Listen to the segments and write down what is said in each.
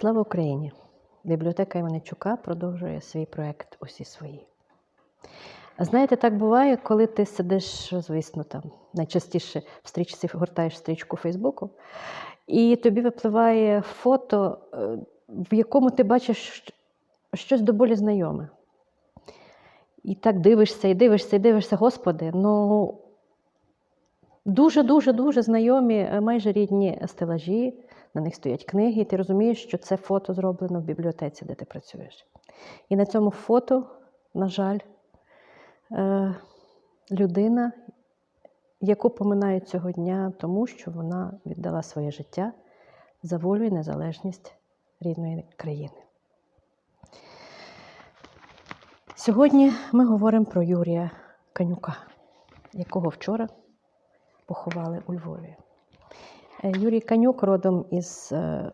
Слава Україні! Бібліотека Іваничука продовжує свій проект Усі свої. Знаєте, так буває, коли ти сидиш, звісно, там найчастіше в стрічці гортаєш стрічку Фейсбуку, і тобі випливає фото, е, в якому ти бачиш щось доволі знайоме. І так дивишся, і дивишся, і дивишся, Господи, ну дуже-дуже дуже знайомі, е, майже рідні стелажі, на них стоять книги, і ти розумієш, що це фото зроблено в бібліотеці, де ти працюєш. І на цьому фото, на жаль, е, людина, яку поминають цього дня, тому що вона віддала своє життя за волю і незалежність рідної країни. Сьогодні ми говоримо про Юрія Канюка, якого вчора поховали у Львові. Е, Юрій Канюк родом із е,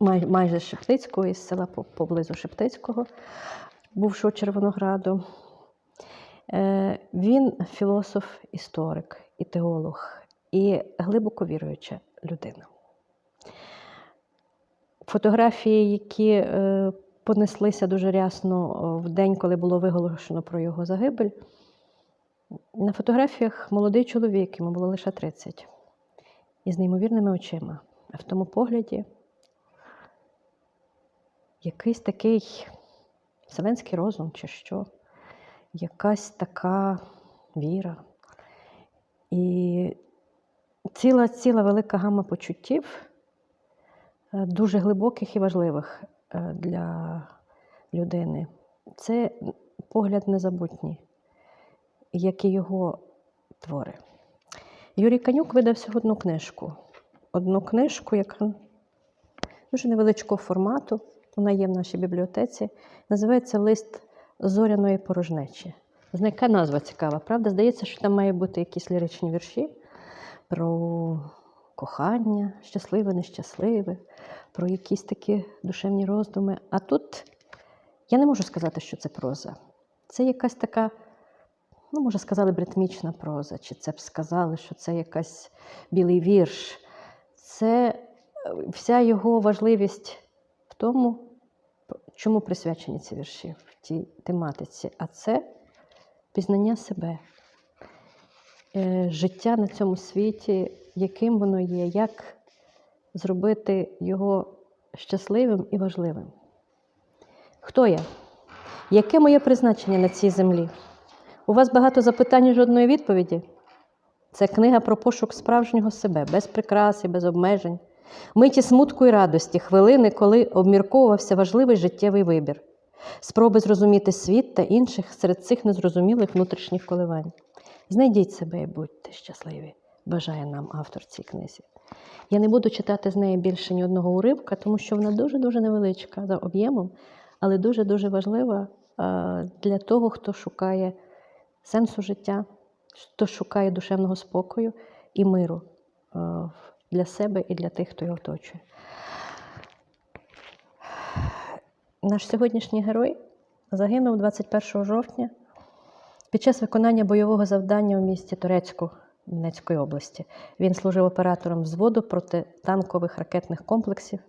май, майже Шептицького, із села поблизу Шептицького, бувшого Червонограду. Е, Він філософ, історик і теолог, і глибоко віруюча людина. Фотографії, які понеслися дуже рясно в день, коли було виголошено про його загибель. На фотографіях молодий чоловік, йому було лише 30, із неймовірними очима. А в тому погляді якийсь такий вселенський розум, чи що, якась така віра. І ціла ціла велика гама почуттів, е, дуже глибоких і важливих е, для людини. Це погляд незабутній як і його твори. Юрій Канюк видав всього одну книжку. Одну книжку, яка дуже невеличкого формату, вона є в нашій бібліотеці. Називається Лист зоряної порожнечі. Яка назва цікава, правда? Здається, що там має бути якісь ліричні вірші про кохання, щасливе, нещасливе, про якісь такі душевні роздуми. А тут я не можу сказати, що це проза. Це якась така ну, може, сказали б ритмічна проза, чи це б сказали, що це якась білий вірш. Це е, вся його важливість в тому, чому присвячені ці вірші в тій тематиці. А це пізнання себе, е, життя на цьому світі, яким воно є, як зробити його щасливим і важливим. Хто я? Яке моє призначення на цій землі? У вас багато запитань і жодної відповіді? Це книга про пошук справжнього себе, без прикрас і без обмежень, миті смутку і радості, хвилини, коли обмірковувався важливий життєвий вибір, спроби зрозуміти світ та інших серед цих незрозумілих внутрішніх коливань. Знайдіть себе і будьте щасливі, бажає нам автор цій книзі. Я не буду читати з неї більше ні одного уривка, тому що вона дуже-дуже невеличка за об'ємом, але дуже-дуже важлива для того, хто шукає сенсу життя, хто шукає душевного спокою і миру е, для себе і для тих, хто його оточує. Наш сьогоднішній герой загинув 21 жовтня під час виконання бойового завдання у місті Турецьку Донецької області. Він служив оператором взводу протитанкових ракетних комплексів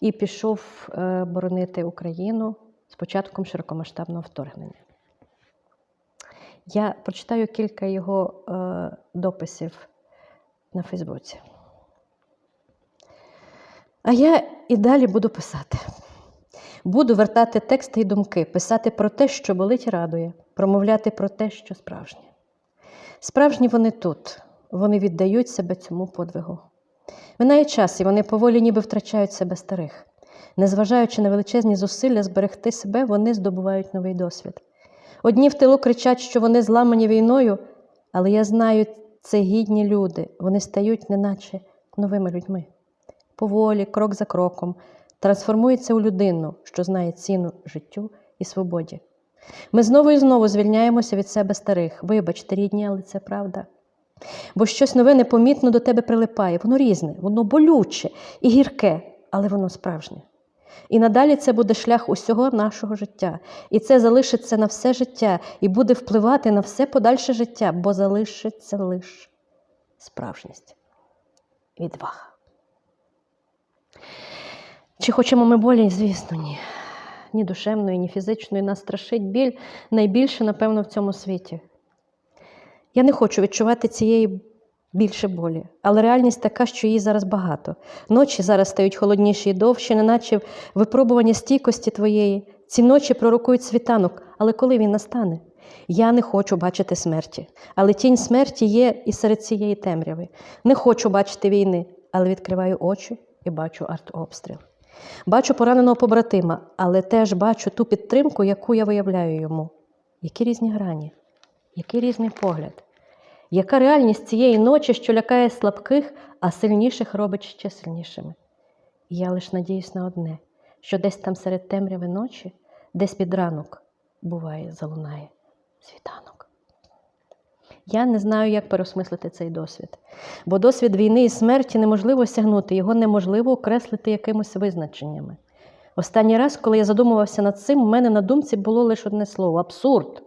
і пішов е, боронити Україну з початком широкомасштабного вторгнення. Я прочитаю кілька його е, дописів на Фейсбуці. А я і далі буду писати. Буду вертати тексти і думки, писати про те, що болить і радує, промовляти про те, що справжнє. Справжні вони тут, вони віддають себе цьому подвигу. Минає час, і вони поволі ніби втрачають себе старих. Незважаючи на величезні зусилля зберегти себе, вони здобувають новий досвід. Одні в тилу кричать, що вони зламані війною, але я знаю, це гідні люди, вони стають, неначе новими людьми. Поволі, крок за кроком, трансформуються у людину, що знає ціну життю і свободі. Ми знову і знову звільняємося від себе старих. Вибачте, рідні, але це правда. Бо щось нове непомітно до тебе прилипає, воно різне, воно болюче і гірке, але воно справжнє. І надалі це буде шлях усього нашого життя. І це залишиться на все життя і буде впливати на все подальше життя, бо залишиться лише справжність. Відвага. Чи хочемо ми болі? Звісно, ні. Ні душевної, ні фізичної. Нас страшить біль найбільше, напевно, в цьому світі. Я не хочу відчувати цієї більше болі, але реальність така, що її зараз багато. Ночі зараз стають холодніші і довші, неначе випробування стійкості твоєї. Ці ночі пророкують світанок, але коли він настане? Я не хочу бачити смерті, але тінь смерті є і серед цієї темряви. Не хочу бачити війни, але відкриваю очі і бачу артобстріл. Бачу пораненого побратима, але теж бачу ту підтримку, яку я виявляю йому. Які різні грані, який різний погляд, яка реальність цієї ночі, що лякає слабких, а сильніших робить ще сильнішими. І я лише надіюсь на одне, що десь там серед темряви ночі, десь під ранок, буває, залунає світанок. Я не знаю, як переосмислити цей досвід, бо досвід війни і смерті неможливо осягнути, його неможливо окреслити якимось визначеннями. Останній раз, коли я задумувався над цим, у мене на думці було лише одне слово абсурд.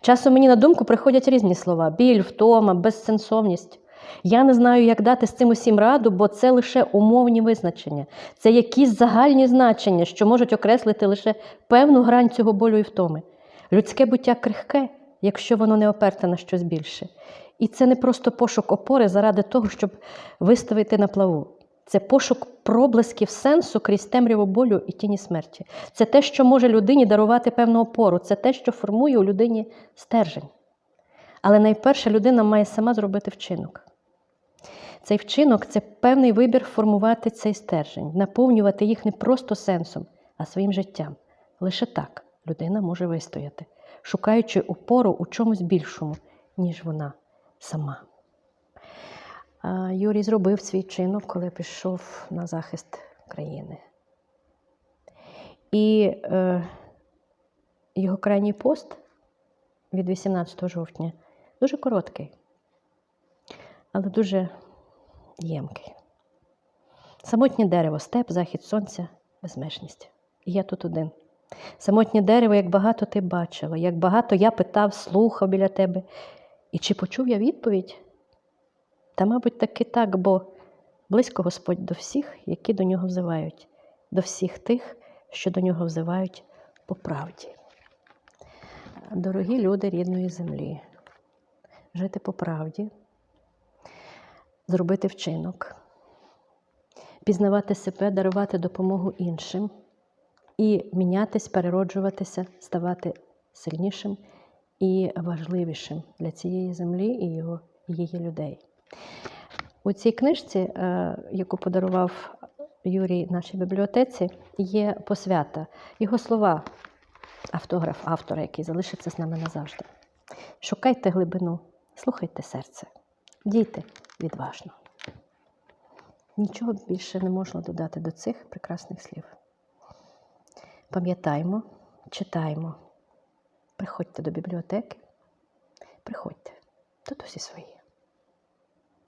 Часом мені на думку приходять різні слова: біль, втома, безсенсовність. Я не знаю, як дати з цим усім раду, бо це лише умовні визначення, це якісь загальні значення, що можуть окреслити лише певну грань цього болю і втоми. Людське буття крихке, якщо воно не оперте на щось більше. І це не просто пошук опори заради того, щоб виставити на плаву. Це пошук проблисків сенсу крізь темряву болю і тіні смерті. Це те, що може людині дарувати певну опору, це те, що формує у людині стержень. Але найперше людина має сама зробити вчинок. Цей вчинок це певний вибір формувати цей стержень, наповнювати їх не просто сенсом, а своїм життям. Лише так людина може вистояти, шукаючи опору у чомусь більшому, ніж вона сама. Юрій зробив свій чинок, коли пішов на захист країни. І е, його крайній пост від 18 жовтня дуже короткий, але дуже ємкий. Самотнє дерево, степ, захід сонця, безмежність. І я тут один. Самотнє дерево, як багато ти бачила, як багато я питав, слухав біля тебе. І чи почув я відповідь? Та, мабуть, таки так, бо близько Господь до всіх, які до нього взивають, до всіх тих, що до нього взивають по правді. Дорогі люди рідної землі, жити по правді, зробити вчинок, пізнавати себе, дарувати допомогу іншим і мінятись, перероджуватися, ставати сильнішим і важливішим для цієї землі і його, її людей. У цій книжці, е, яку подарував Юрій нашій бібліотеці, є посвята. Його слова, автограф автора, який залишиться з нами назавжди. Шукайте глибину, слухайте серце, дійте відважно. Нічого більше не можна додати до цих прекрасних слів. Пам'ятаймо, читаймо, приходьте до бібліотеки, приходьте, тут усі свої.